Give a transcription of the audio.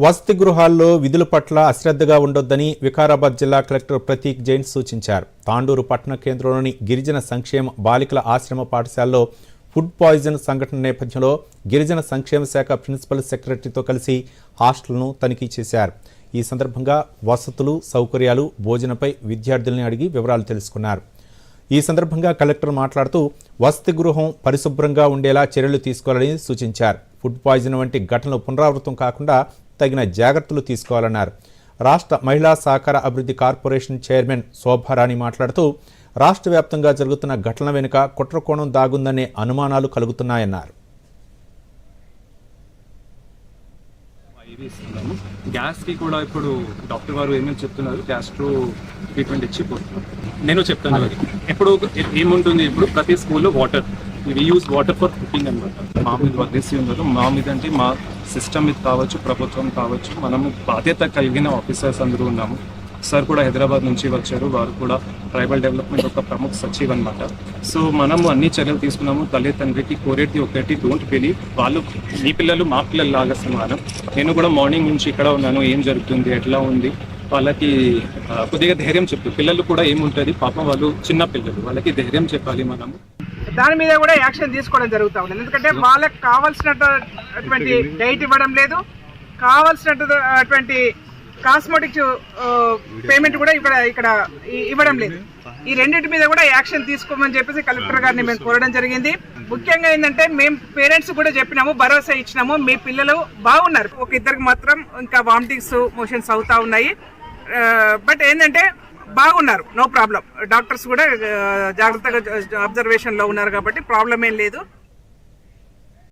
వసతి గృహాల్లో విధుల పట్ల అశ్రద్ధగా ఉండొద్దని వికారాబాద్ జిల్లా కలెక్టర్ ప్రతీక్ జైన్ సూచించారు. తాండూరు పట్టణ కేంద్రంలోని గిరిజన సంక్షేమ బాలికల ఆశ్రమ పాఠశాలలో ఫుడ్ పాయిజన్ సంఘటన నేపథ్యంలో గిరిజన సంక్షేమ శాఖ ప్రిన్సిపల్ సెక్రటరీతో కలిసి హాస్టల్ను తనిఖీ చేశారు. ఈ సందర్భంగా వసతులు సౌకర్యాలు భోజనపై విద్యార్థుల్ని అడిగి వివరాలు తెలుసుకున్నారు. ఈ సందర్భంగా కలెక్టర్ మాట్లాడుతూ వసతి గృహం పరిశుభ్రంగా ఉండేలా చర్యలు తీసుకోవాలని సూచించారు. ఫుడ్ పాయిజన్ వంటి ఘటనలు పునరావృతం కాకుండా తగిన జాగ్రత్తలు తీసుకోవాలన్నారు. రాష్ట్ర మహిళా సహకార అభివృద్ధి కార్పొరేషన్ చైర్మన్ శోభారాణి మాట్లాడుతూ రాష్ట్ర వ్యాప్తంగా జరుగుతున్న ఘటనల వెనుక కుట్రకోణం దాగుందనే అనుమానాలు కలుగుతున్నాయన్నారు. గ్యాస్ గ్యాస్కి కూడా ఇప్పుడు డాక్టర్ గారు ఏమేమి చెప్తున్నారు? గ్యాస్ట్రో ట్రీట్మెంట్ ఇచ్చి నేను చెప్తాను ఇప్పుడు ఏముంటుంది? ఇప్పుడు ప్రతి స్కూల్లో water. We use water for cooking అనమాట మా మీద వదిలేసి మా మీద అంటే మా సిస్టమ్ ఇది కావచ్చు ప్రభుత్వం కావచ్చు మనము బాధ్యత కలిగిన ఆఫీసర్స్ అందరూ ఉన్నాము. సార్ కూడా హైదరాబాద్ నుంచి వచ్చారు వారు కూడా ట్రైబల్ డెవలప్మెంట్ ఒక ప్రముఖ సచివ్ అనమాట సో మనము అన్ని చర్యలు తీసుకున్నాము. తల్లి తండ్రికి కోరేటి ఒకటి డోంట్ బిలీవ్ వాళ్ళు మీ పిల్లలు మా పిల్లలు లాగా సమానం. నేను కూడా మార్నింగ్ నుంచి ఇక్కడ ఉన్నాను ఏం జరుగుతుంది ఎట్లా ఉంది? వాళ్ళకి కొద్దిగా ధైర్యం చెప్పు. పిల్లలు కూడా ఏముంటుంది? పాపం వాళ్ళు చిన్న పిల్లలు వాళ్ళకి ధైర్యం చెప్పాలి మనము. దాని మీద కూడా యాక్షన్ తీసుకోవడం జరుగుతూ ఉంది. ఎందుకంటే వాళ్ళకి కావాల్సినటువంటి డైట్ ఇవ్వడం లేదు. కావాల్సినటువంటి కాస్మెటిక్స్ పేమెంట్ కూడా ఇక్కడ ఇక్కడ ఇవ్వడం లేదు. ఈ రెండింటి మీద కూడా యాక్షన్ తీసుకోమని చెప్పేసి కలెక్టర్ గారిని మేము కోరడం జరిగింది. ముఖ్యంగా ఏంటంటే మేము పేరెంట్స్ కూడా చెప్పినాము భరోసా ఇచ్చినాము. మీ పిల్లలు బాగున్నారు. ఒక ఇద్దరికి మాత్రం ఇంకా వామిటింగ్స్ మోషన్స్ అవుతా ఉన్నాయి. బట్ ఏంటంటే బాగున్నారు నో ప్రాబ్లం డాక్టర్స్ కూడా జాగ్రత్తగా అబ్జర్వేషన్లో ఉన్నారు కాబట్టి ప్రాబ్లం ఏం లేదు.